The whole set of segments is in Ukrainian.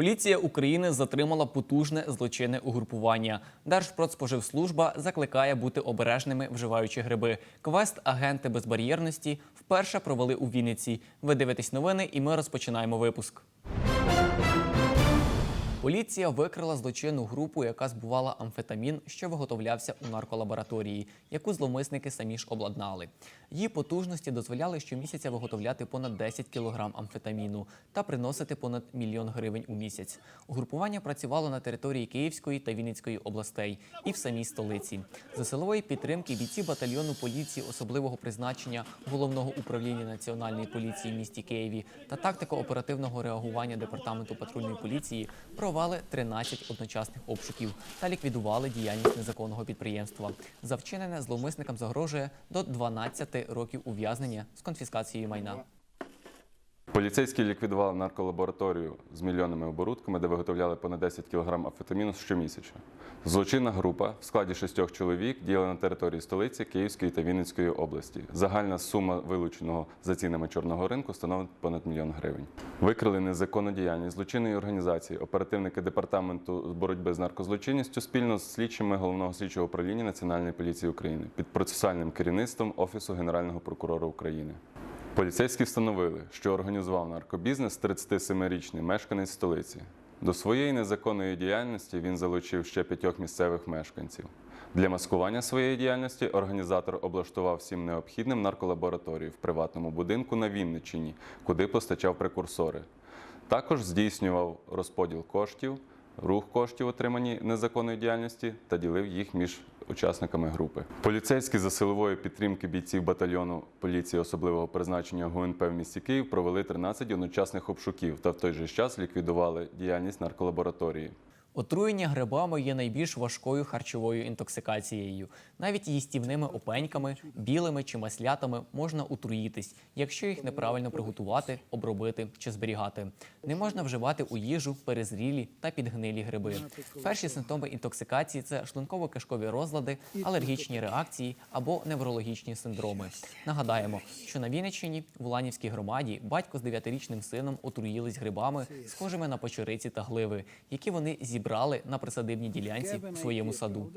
Поліція України затримала потужне злочинне угрупування. Держпродспоживслужба закликає бути обережними, вживаючи гриби. Квест агенти безбар'єрності вперше провели у Вінниці. Ви дивитесь новини, і ми розпочинаємо випуск. Поліція викрила злочинну групу, яка збувала амфетамін, що виготовлявся у нарколабораторії, яку зловмисники самі ж обладнали. Її потужності дозволяли щомісяця виготовляти понад 10 кілограм амфетаміну та приносити понад мільйон гривень у місяць. Угрупування працювало на території Київської та Вінницької областей і в самій столиці. За силової підтримки бійці батальйону поліції особливого призначення головного управління національної поліції в місті Києві та тактико-оперативного реагування департаменту патрульної поліції провели 13 одночасних обшуків та ліквідували діяльність незаконного підприємства. За вчинене зловмисникам загрожує до 12 років ув'язнення з конфіскацією майна. Поліцейські ліквідували нарколабораторію з мільйонними оборудками, де виготовляли понад 10 кг амфетаміну щомісячно. Злочинна група в складі шістьох чоловік діяла на території столиці Київської та Вінницької області. Загальна сума вилученого за цінами чорного ринку становить понад мільйон гривень. Викрили незаконну діяльність злочинної організації. Оперативники департаменту боротьби з наркозлочинністю спільно з слідчими головного слідчого управління Національної поліції України під процесуальним керівництвом Офісу Генерального прокурора України. Поліцейські встановили, що організував наркобізнес 37-річний мешканець столиці. До своєї незаконної діяльності він залучив ще п'ятьох місцевих мешканців. Для маскування своєї діяльності організатор облаштував всім необхідним нарколабораторію в приватному будинку на Вінниччині, куди постачав прекурсори. Також здійснював розподіл коштів, рух коштів, отримані незаконної діяльності, та ділив їх між учасниками групи. Поліцейські за силової підтримки бійців батальйону поліції особливого призначення ГУНП в місті Київ провели 13 одночасних обшуків та в той же час ліквідували діяльність нарколабораторії. Отруєння грибами є найбільш важкою харчовою інтоксикацією. Навіть їстівними опеньками, білими чи маслятами можна отруїтись, якщо їх неправильно приготувати, обробити чи зберігати. Не можна вживати у їжу перезрілі та підгнилі гриби. Перші симптоми інтоксикації це шлунково-кишкові розлади, алергічні реакції або неврологічні синдроми. Нагадаємо, що на Вінниччині в Уланівській громаді батько з дев'ятирічним сином отруїлись грибами, схожими на печериці та гливи, які вони зібрали на присадибній ділянці у своєму саду.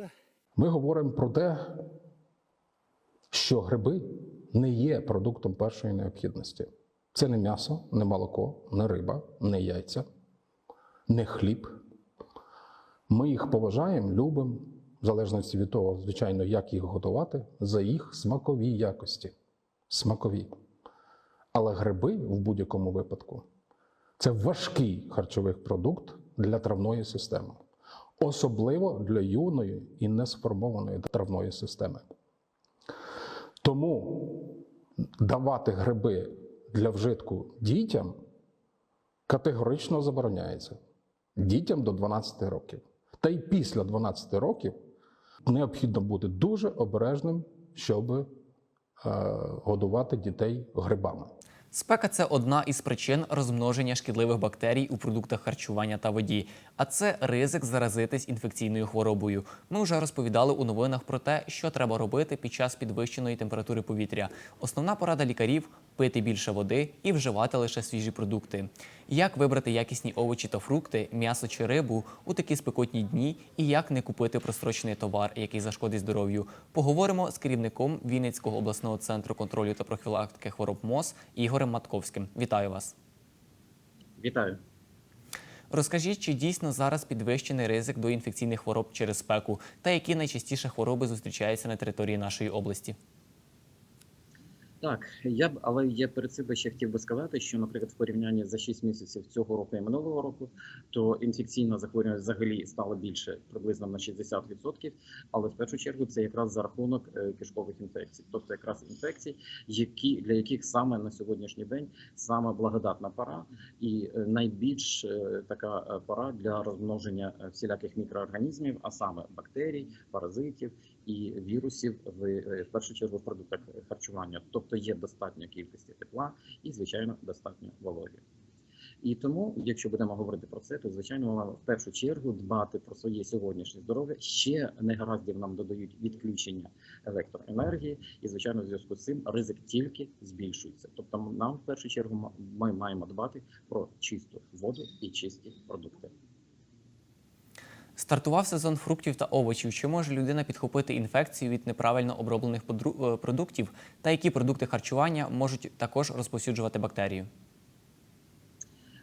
Ми говоримо про те, що гриби не є продуктом першої необхідності. Це не м'ясо, не молоко, не риба, не яйця, не хліб. Ми їх поважаємо, любимо, в залежності від того, звичайно, як їх готувати, за їх смакові якості. Смакові. Але гриби в будь-якому випадку це важкий харчовий продукт для травної системи, особливо для юної і несформованої травної системи. Тому давати гриби для вжитку дітям категорично забороняється. Дітям до 12 років. Та й після 12 років необхідно бути дуже обережним, щоб е, годувати дітей грибами. Спека це одна із причин розмноження шкідливих бактерій у продуктах харчування та воді, а це ризик заразитись інфекційною хворобою. Ми вже розповідали у новинах про те, що треба робити під час підвищеної температури повітря. Основна порада лікарів пити більше води і вживати лише свіжі продукти. Як вибрати якісні овочі та фрукти, м'ясо чи рибу у такі спекотні дні, і як не купити прострочений товар, який зашкодить здоров'ю. Поговоримо з керівником Вінницького обласного центру контролю та профілактики хвороб МОЗ Ігорем Матковським. Вітаю вас. Вітаю. Розкажіть, чи дійсно зараз підвищений ризик до інфекційних хвороб через спеку, та які найчастіше хвороби зустрічаються на території нашої області? Так, я б, але я перед себе ще хотів би сказати, що, наприклад, в порівнянні за 6 місяців цього року і минулого року, то інфекційне захворювання взагалі стало більше приблизно на 60%, але в першу чергу це якраз за рахунок е, кишкових інфекцій, тобто якраз інфекцій, які для яких саме на сьогоднішній день саме благодатна пора і е, найбільш е, така пора для розмноження всіляких мікроорганізмів, а саме бактерій, паразитів і вірусів в, е, в першу чергу в продуктах харчування, тобто є достатня кількість тепла і, звичайно, достатньо вологі. І тому, якщо будемо говорити про це, то звичайно в першу чергу дбати про своє сьогоднішнє здоров'я. Ще негараздів нам додають відключення електроенергії, і звичайно, в зв'язку з цим ризик тільки збільшується. Тобто, нам в першу чергу ми маємо дбати про чисту воду і чисті продукти. Стартував сезон фруктів та овочів. Чи може людина підхопити інфекцію від неправильно оброблених е, продуктів, та які продукти харчування можуть також розповсюджувати бактерію?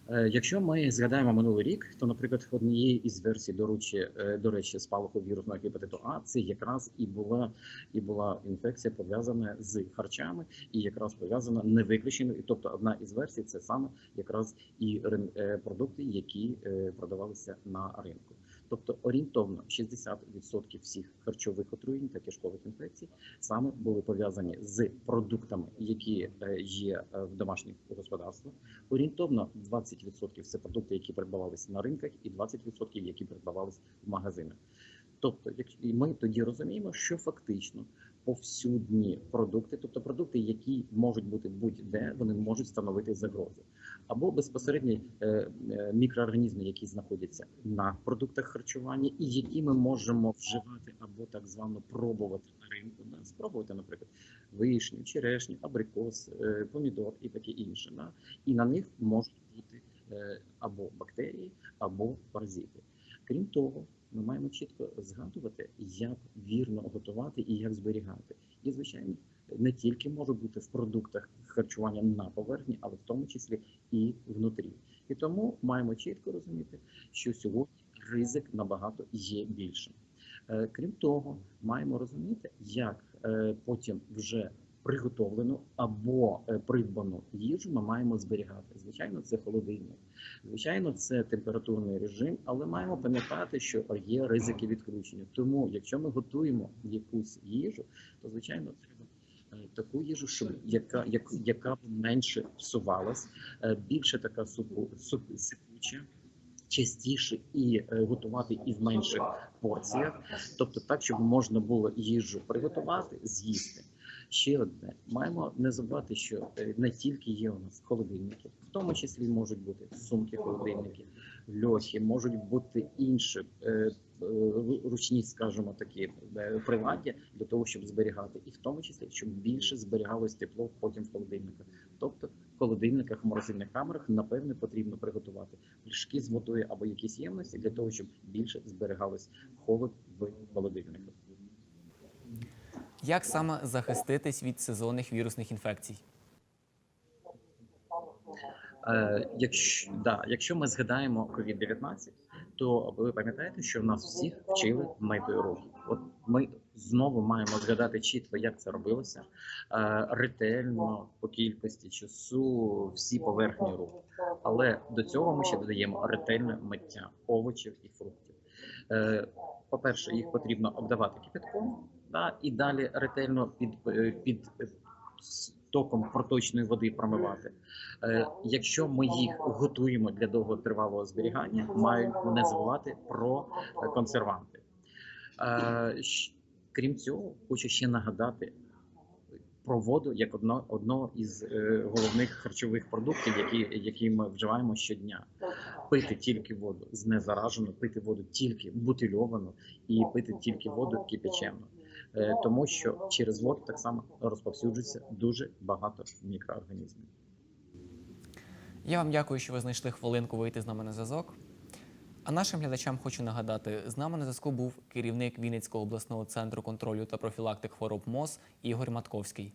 Е, Якщо ми згадаємо минулий рік, то, наприклад, однією із версій до речі, е, до речі, спалаху вірусного гепатиту А це якраз і була і була інфекція пов'язана з харчами, і якраз пов'язана не виключено. І тобто, одна із версій це саме якраз і продукти, які продавалися на ринку. Тобто орієнтовно 60% всіх харчових отруєнь та кишкових інфекцій саме були пов'язані з продуктами, які е, є е, в домашніх господарствах. Орієнтовно 20% це продукти, які придбавалися на ринках, і 20% які придбавалися в магазинах. Тобто, і ми тоді розуміємо, що фактично повсюдні продукти, тобто продукти, які можуть бути будь-де, вони можуть становити загрозу, або безпосередні е, е, мікроорганізми, які знаходяться на продуктах харчування, і які ми можемо вживати або так звано пробувати на ринку. Да? Спробувати, наприклад, вишню, черешню, абрикос, е, помідор і таке інше. Да? І на них можуть бути або бактерії, або паразити. Крім того, ми маємо чітко згадувати, як вірно готувати і як зберігати. І, звичайно, не тільки може бути в продуктах харчування на поверхні, але в тому числі і внутрі. І тому маємо чітко розуміти, що сьогодні ризик набагато є більшим. Е, Крім того, маємо розуміти, як е, потім вже приготовлену або е, придбану їжу ми маємо зберігати. Звичайно, це холодильник. Звичайно, це температурний режим, але маємо пам'ятати, що є ризики відключення. Тому, якщо ми готуємо якусь їжу, то звичайно треба е, таку їжу, щоб яка, як, яка менше псувалась, е, більше така сипуча. Частіше і готувати і в менших порціях, тобто так, щоб можна було їжу приготувати, з'їсти. Ще одне маємо не забувати, що е, не тільки є у нас холодильники, в тому числі можуть бути сумки, холодильники, льохи, можуть бути інші е, е, ручні, скажімо такі, приладдя для того, щоб зберігати, і в тому числі, щоб більше зберігалось тепло потім в холодильниках. Тобто в холодильниках, морозильних камерах, напевне, потрібно приготувати пляшки з водою або якісь ємності для того, щоб більше зберігалось холод в холодильниках. Як саме захиститись від сезонних вірусних інфекцій? Е, якщо, да, якщо ми згадаємо COVID-19, то ви пам'ятаєте, що в нас всіх вчили мити руки. От ми знову маємо згадати чітко, як це робилося е, ретельно по кількості часу, всі поверхні рук. Але до цього ми ще додаємо ретельне миття овочів і фруктів. Е, по-перше, їх потрібно обдавати кипятком, да, і далі ретельно під, е, під е, током проточної води промивати. Е, Якщо ми їх готуємо для довготривалого зберігання, маємо не забувати про консерванти. Крім цього, хочу ще нагадати про воду як одно, одного із головних харчових продуктів, які, які ми вживаємо щодня. Пити тільки воду знезаражену, пити воду тільки бутильовану і пити тільки воду кипячену. Е, Тому що через воду так само розповсюджується дуже багато мікроорганізмів. Я вам дякую, що ви знайшли хвилинку вийти з нами на зв'язок. А нашим глядачам хочу нагадати, з нами на зв'язку був керівник Вінницького обласного центру контролю та профілактик хвороб МОЗ Ігор Матковський.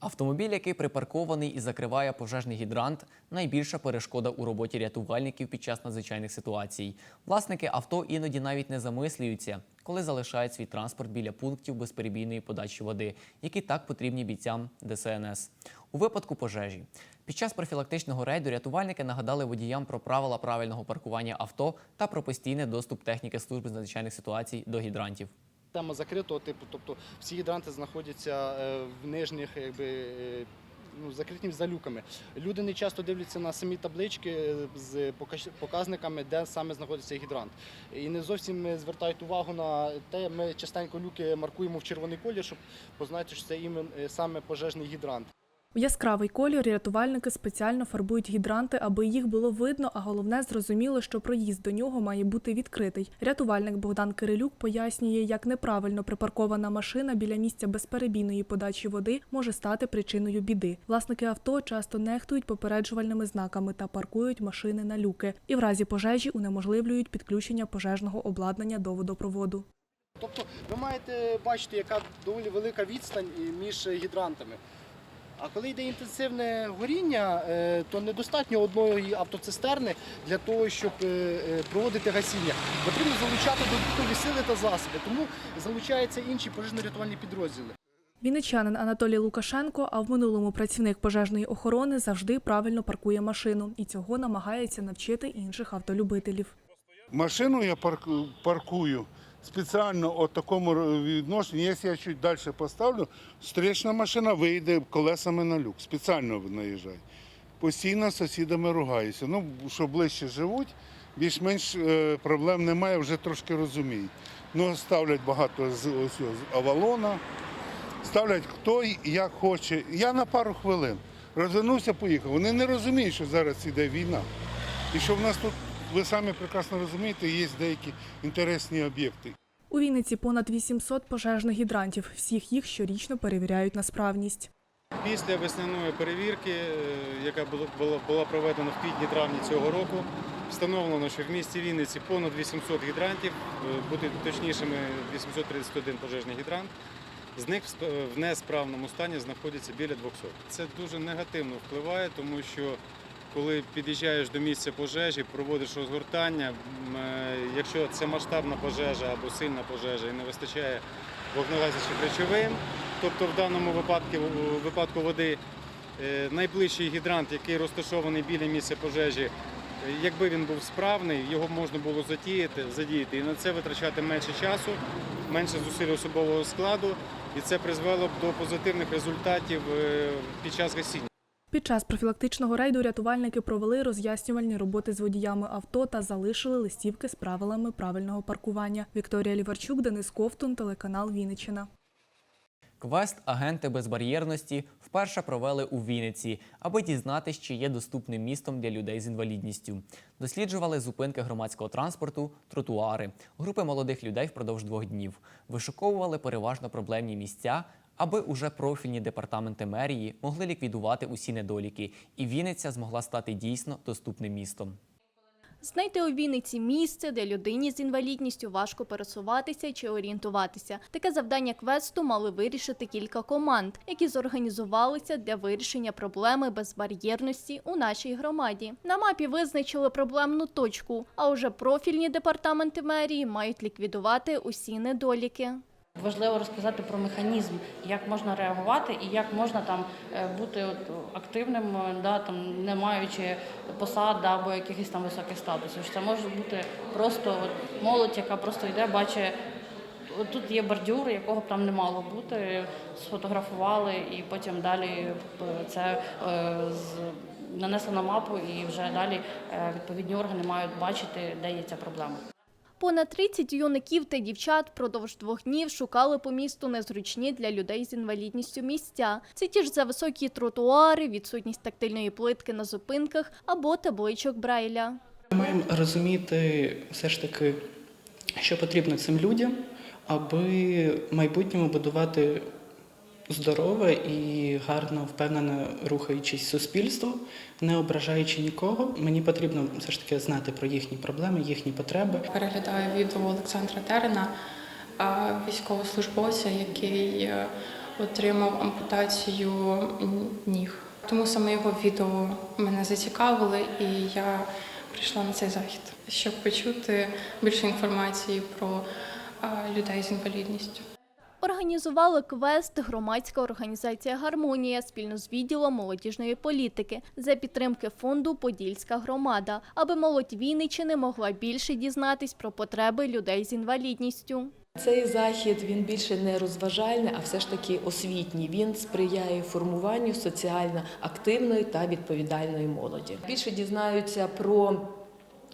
Автомобіль, який припаркований і закриває пожежний гідрант, найбільша перешкода у роботі рятувальників під час надзвичайних ситуацій. Власники авто іноді навіть не замислюються, коли залишають свій транспорт біля пунктів безперебійної подачі води, які так потрібні бійцям ДСНС. У випадку пожежі під час профілактичного рейду рятувальники нагадали водіям про правила правильного паркування авто та про постійний доступ техніки служби з надзвичайних ситуацій до гідрантів. Тема закритого типу, тобто всі гідранти знаходяться е, в нижніх, якби. е, Ну, закриті за люками. Люди не часто дивляться на самі таблички е, з показниками, де саме знаходиться гідрант. І не зовсім звертають увагу на те, ми частенько люки маркуємо в червоний колір, щоб познати, що це саме пожежний гідрант. Яскравий кольор рятувальники спеціально фарбують гідранти, аби їх було видно, а головне зрозуміло, що проїзд до нього має бути відкритий. Рятувальник Богдан Кирилюк пояснює, як неправильно припаркована машина біля місця безперебійної подачі води може стати причиною біди. Власники авто часто нехтують попереджувальними знаками та паркують машини на люки, і в разі пожежі унеможливлюють підключення пожежного обладнання до водопроводу. Тобто ви маєте бачити, яка доволі велика відстань між гідрантами. А коли йде інтенсивне горіння, е, то недостатньо одної автоцистерни для того, щоб е, е, проводити гасіння. Потрібно залучати додаткові сили та засоби, тому залучаються інші пожежно-рятувальні підрозділи. Вінничанин Анатолій Лукашенко, а в минулому працівник пожежної охорони завжди правильно паркує машину і цього намагається навчити інших автолюбителів. Машину я парк- паркую спеціально от такому відношенні. Якщо я чуть далі поставлю, встречна машина вийде колесами на люк. Спеціально наїжджає. Постійно з сусідами ругаюся. Ну, що ближче живуть, більш-менш е, проблем немає, вже трошки розуміють. Ну, ставлять багато з, ось, з авалона, ставлять хто як хоче. Я на пару хвилин розвернувся, поїхав. Вони не розуміють, що зараз іде війна. І що в нас тут, ви самі прекрасно розумієте, є деякі інтересні об'єкти. У Вінниці понад 800 пожежних гідрантів. Всіх їх щорічно перевіряють на справність. Після весняної перевірки, е, яка була, була, була проведена в квітні-травні цього року, встановлено, що в місті Вінниці понад 800 гідрантів, е, бути точнішими 831 пожежний гідрант. З них сп- в несправному стані знаходяться біля 200. Це дуже негативно впливає, тому що коли під'їжджаєш до місця пожежі, проводиш розгортання, е, якщо це масштабна пожежа або сильна пожежа і не вистачає вогнегасячих речовин, тобто в даному випадку, випадку води, е, найближчий гідрант, який розташований біля місця пожежі, е, якби він був справний, його можна було задіяти, задіяти і на це витрачати менше часу, менше зусиль особового складу, і це призвело б до позитивних результатів під час гасіння. Під час профілактичного рейду рятувальники провели роз'яснювальні роботи з водіями авто та залишили листівки з правилами правильного паркування. Вікторія Ліварчук, Денис Ковтун, телеканал Вінниччина. Квест Агенти безбар'єрності вперше провели у Вінниці, аби дізнатися, чи є доступним містом для людей з інвалідністю. Досліджували зупинки громадського транспорту, тротуари, групи молодих людей впродовж двох днів. Вишуковували переважно проблемні місця, аби уже профільні департаменти мерії могли ліквідувати усі недоліки, і Вінниця змогла стати дійсно доступним містом. Знайти у Вінниці місце, де людині з інвалідністю важко пересуватися чи орієнтуватися. Таке завдання квесту мали вирішити кілька команд, які зорганізувалися для вирішення проблеми безбар'єрності у нашій громаді. На мапі визначили проблемну точку, а уже профільні департаменти мерії мають ліквідувати усі недоліки. Важливо розказати про механізм, як можна реагувати і як можна там е, бути от активним, е, да, там, не маючи посад або якихось там високих статусів. Це може бути просто от, молодь, яка просто йде, бачить, от тут є бордюр, якого б там не мало бути, сфотографували і потім далі е, це е, з, нанесли на мапу і вже далі е, відповідні органи мають бачити, де є ця проблема. Понад 30 юнаків та дівчат впродовж двох днів шукали по місту незручні для людей з інвалідністю місця. Це ті ж за високі тротуари, відсутність тактильної плитки на зупинках або табличок Брайля. Ми маємо розуміти все ж таки, що потрібно цим людям, аби в майбутньому будувати здорове і гарно, впевнено рухаючись суспільство, не ображаючи нікого. Мені потрібно все ж таки знати про їхні проблеми, їхні потреби. Переглядаю відео Олександра Терена, військовослужбовця, який е, отримав ампутацію ніг. Тому саме його відео мене зацікавили, і я прийшла на цей захід, щоб почути більше інформації про людей з інвалідністю. Організували квест громадська організація Гармонія спільно з відділом молодіжної політики за підтримки фонду Подільська громада, аби молодь Вінниччини могла більше дізнатись про потреби людей з інвалідністю. Цей захід він більше не розважальний, а все ж таки освітній. Він сприяє формуванню соціально активної та відповідальної молоді. Більше дізнаються про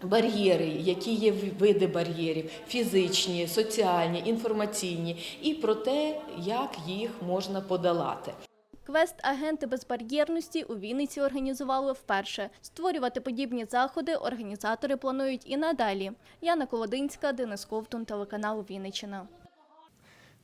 бар'єри, які є види бар'єрів, фізичні, соціальні, інформаційні, і про те, як їх можна подолати. Квест Агенти безбар'єрності у Вінниці організували вперше. Створювати подібні заходи організатори планують і надалі. Яна Колодинська, Денис Ковтун, телеканал Вінниччина.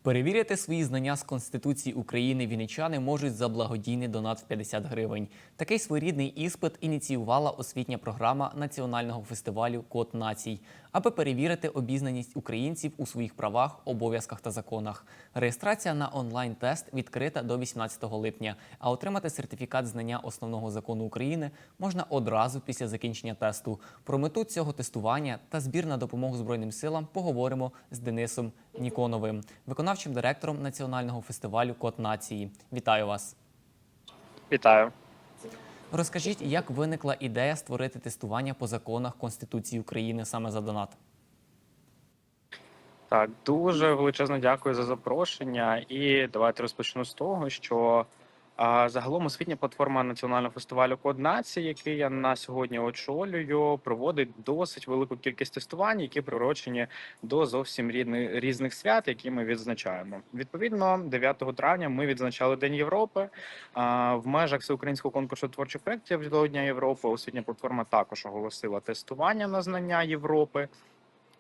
Перевірити свої знання з Конституції України вінничани можуть за благодійний донат в 50 гривень. Такий своєрідний іспит ініціювала освітня програма національного фестивалю Код націй, аби перевірити обізнаність українців у своїх правах, обов'язках та законах. Реєстрація на онлайн-тест відкрита до 18 липня, а отримати сертифікат знання основного закону України можна одразу після закінчення тесту. Про мету цього тестування та збір на допомогу Збройним силам поговоримо з Денисом Ніконовим, виконавчим директором національного фестивалю Код нації. Вітаю вас! Вітаю. Розкажіть, як виникла ідея створити тестування по законах Конституції України саме за донат? Так, дуже величезно дякую за запрошення. І давайте розпочну з того, що загалом освітня платформа національного фестивалю Код нації, який я на сьогодні очолюю, проводить досить велику кількість тестувань, які приурочені до зовсім рідни- різних свят, які ми відзначаємо. Відповідно, 9 травня ми відзначали День Європи. В межах всеукраїнського конкурсу творчих проєктів до Дня Європи освітня платформа також оголосила тестування на знання Європи.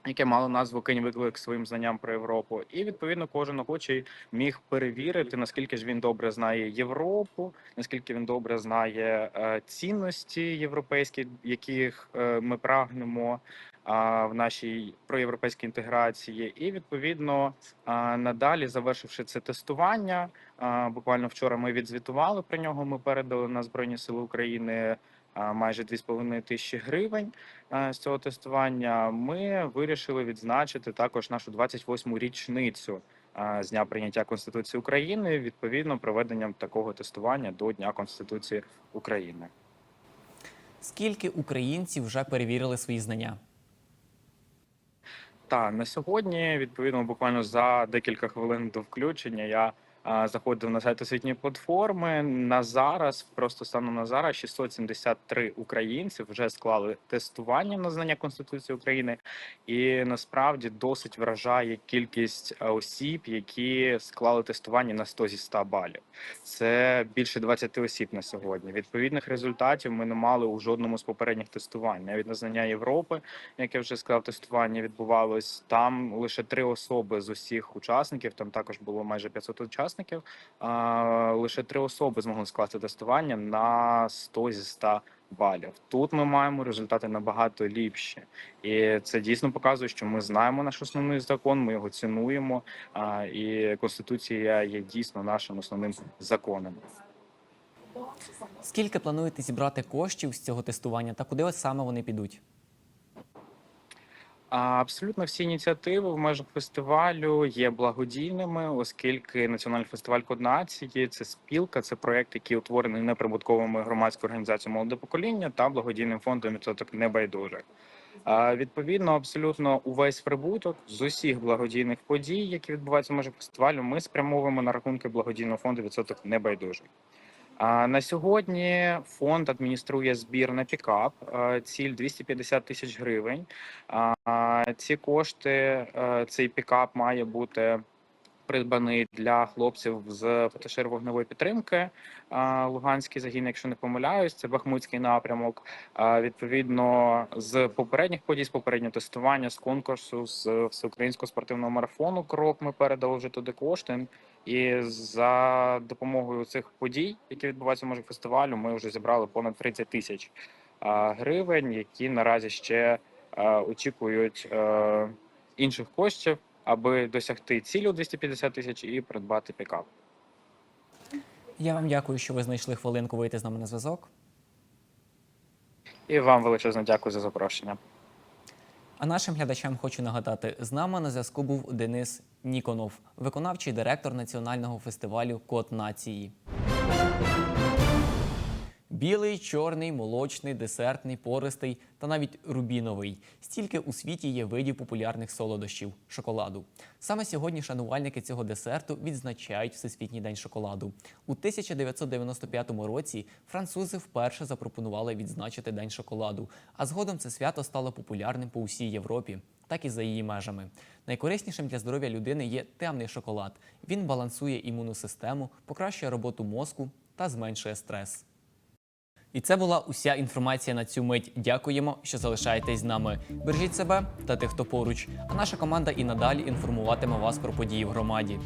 Яке мало назву Кинь виклик своїм знанням про Європу, і відповідно кожен охочий міг перевірити, наскільки ж він добре знає Європу, наскільки він добре знає е, цінності європейські, яких е, ми прагнемо а, в нашій проєвропейській інтеграції. І відповідно а, надалі, завершивши це тестування, а, буквально вчора ми відзвітували про нього. Ми передали на Збройні Сили України майже 2,5 тисячі гривень з цього тестування. Ми вирішили відзначити також нашу 28-му річницю з дня прийняття Конституції України, відповідно проведенням такого тестування до Дня Конституції України. Скільки українців вже перевірили свої знання? Та на сьогодні, відповідно, буквально за декілька хвилин до включення я заходив на сайт освітньої платформи. На зараз, просто станом на зараз, 673 українці вже склали тестування на знання Конституції України, і насправді досить вражає кількість осіб, які склали тестування на 100 зі 100 балів. Це більше 20 осіб на сьогодні. Відповідних результатів ми не мали у жодному з попередніх тестувань. Навіть на знання Європи, як я вже сказав, тестування відбувалось. Там лише три особи з усіх учасників. Там також було майже 500 учасників. А, лише три особи змогли скласти тестування на 100 зі 100 балів. Тут ми маємо результати набагато ліпші, і це дійсно показує, що ми знаємо наш основний закон, ми його цінуємо. І конституція є дійсно нашим основним законом. Скільки плануєте зібрати коштів з цього тестування та куди саме вони підуть? Абсолютно всі ініціативи в межах фестивалю є благодійними, оскільки національний фестиваль Код нації це спілка, це проект, який утворений неприбутковими громадською організацією молоде покоління та благодійним фондом відсоток небайдужих. Відповідно, абсолютно увесь прибуток з усіх благодійних подій, які відбуваються в межах фестивалю, ми спрямовуємо на рахунки благодійного фонду відсоток небайдужих. На сьогодні фонд адмініструє збір на пікап. е, Ціль 250 тисяч гривень. Ці кошти, е, цей пікап має бути придбаний для хлопців з ПТШР вогневої підтримки. Луганський загін, якщо не помиляюсь, це Бахмутський напрямок. Відповідно, з попередніх подій, з попереднього тестування, з конкурсу, з всеукраїнського спортивного марафону крок ми передали вже туди кошти. І за допомогою цих подій, які відбуваються межах фестивалю, ми вже зібрали понад 30 тисяч гривень, які наразі ще очікують інших коштів, аби досягти цілі у 250 тисяч і придбати пікап. Я вам дякую, що ви знайшли хвилинку вийти з нами на зв'язок. І вам величезно дякую за запрошення. А нашим глядачам хочу нагадати: з нами на зв'язку був Денис Ніконов, виконавчий директор національного фестивалю Код нації. Білий, чорний, молочний, десертний, пористий та навіть рубіновий. Стільки у світі є видів популярних солодощів шоколаду. Саме сьогодні шанувальники цього десерту відзначають Всесвітній день шоколаду. У 1995 році французи вперше запропонували відзначити День шоколаду, а згодом це свято стало популярним по усій Європі, так і за її межами. Найкориснішим для здоров'я людини є темний шоколад. Він балансує імунну систему, покращує роботу мозку та зменшує стрес. І це була уся інформація на цю мить. Дякуємо, що залишаєтесь з нами. Бережіть себе та тих, хто поруч. А наша команда і надалі інформуватиме вас про події в громаді.